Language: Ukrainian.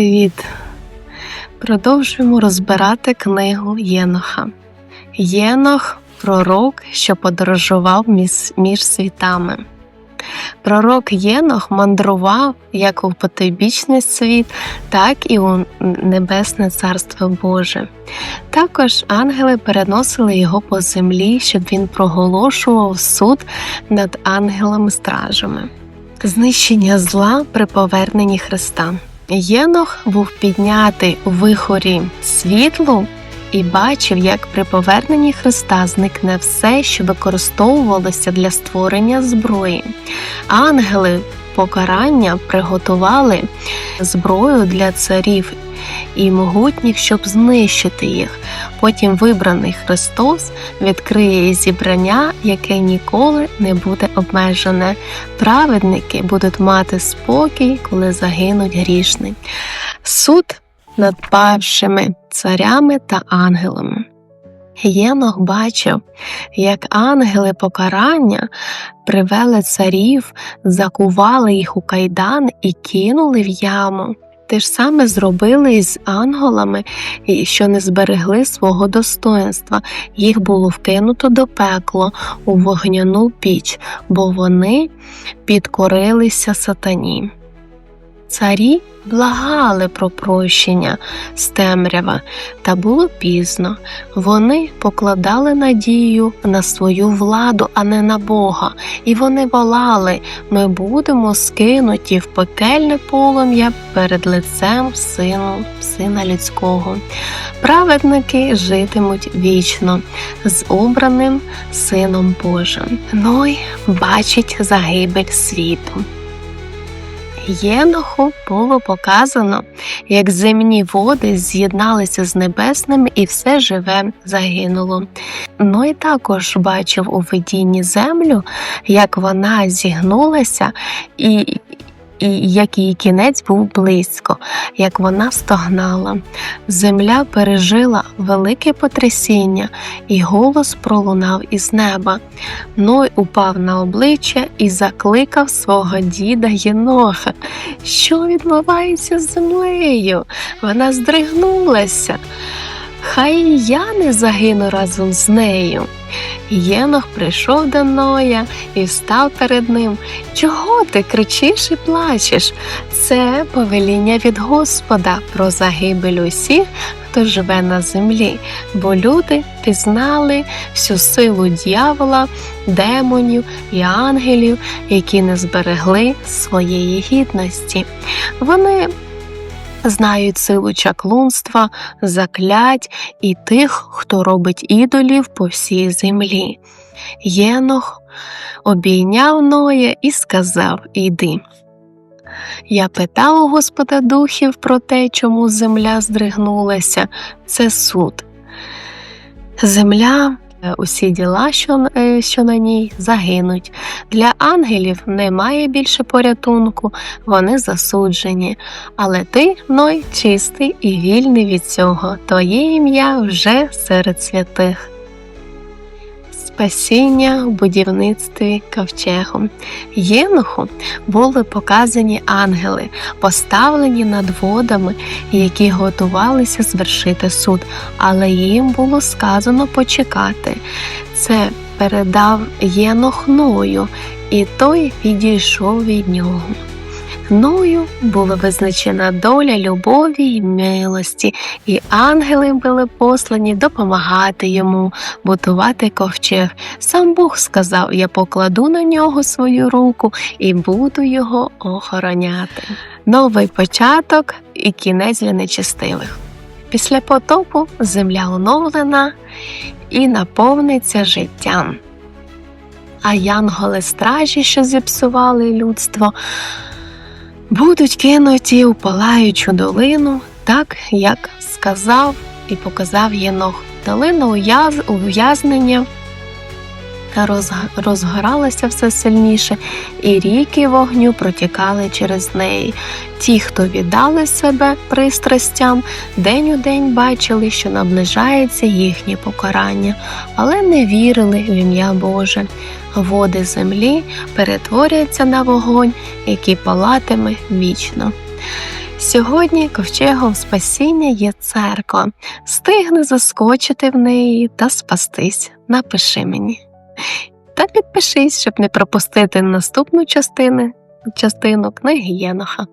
Привіт! Продовжуємо розбирати книгу Єноха. Єнох пророк, що подорожував між, світами. Пророк Єнох мандрував як у потойбічний світ, так і у Небесне Царство Боже. Також ангели переносили його по землі, щоб він проголошував суд над ангелами-стражами. Знищення зла при поверненні Христа. Єнох був піднятий у вихорі світлу і бачив, як при поверненні Христа зникне все, що використовувалося для створення зброї. Ангели покарання приготували зброю для царів і могутніх, щоб знищити їх. Потім вибраний Христос відкриє зібрання, яке ніколи не буде обмежене. Праведники будуть мати спокій, коли загинуть грішні. Суд над павшими царями та ангелами. Єнох бачив, як ангели покарання привели царів, закували їх у кайдан і кинули в яму. Те ж саме зробили із ангелами, що не зберегли свого достоинства. Їх було вкинуто до пекло у вогняну піч, бо вони підкорилися сатані. Царі благали про прощення з темрява, та було пізно. Вони покладали надію на свою владу, а не на Бога, і вони волали ми будемо скинуті в пекельне полум'я перед лицем сину, сина людського. Праведники житимуть вічно з обраним Сином Божим. Ной бачить загибель світу. Єноху було показано, як земні води з'єдналися з небесними і все живе загинуло. Ну і також бачив у видінні землю, як вона зігнулася і. І як її кінець був близько, як вона стогнала. Земля пережила велике потрясіння, і голос пролунав із неба. Ной упав на обличчя і закликав свого діда Єноха. Що відбувається з землею? Вона здригнулася. Хай я не загину разом з нею. Єнох прийшов до Ноя і став перед ним. Чого ти кричиш і плачеш? Це повеління від Господа про загибель усіх, хто живе на землі, бо люди пізнали всю силу дьявола, демонів і ангелів, які не зберегли своєї гідності. Вони знають силу чаклунства, заклять і тих, хто робить ідолів по всій землі. Єнох обійняв Ноя і сказав Іди. Я питав у Господа духів про те, чому земля здригнулася, це суд. Земля усі діла, що, е, що на ній, загинуть. Для ангелів немає більше порятунку, вони засуджені. Але ти, Ной, чистий і вільний від цього, твоє ім'я вже серед святих. Спасіння в будівництві ковчегом. Єноху були показані ангели, поставлені над водами, які готувалися звершити суд, але їм було сказано почекати. Це передав Єнох Ною, і той відійшов від нього. Ною була визначена доля любові й милості, і ангели були послані допомагати йому будувати ковчег. Сам Бог сказав: Я покладу на нього свою руку і буду його охороняти. Новий початок і кінець для нечестивих. Після потопу земля оновлена і наповниться життям. А янголи стражі, що зіпсували людство, будуть кинуті у палаючу долину, так як сказав і показав Єнох. Долина ув'язнення розгоралася все сильніше, і ріки вогню протікали через неї. Ті, хто віддали себе пристрастям, день у день бачили, що наближається їхнє покарання, але не вірили в ім'я Боже. Води землі перетворяться на вогонь, який палатиме вічно. Сьогодні ковчегом спасіння є церква. Стигни заскочити в неї та спастись. Напиши мені. Та підпишись, щоб не пропустити наступну частину, частину книги Єноха.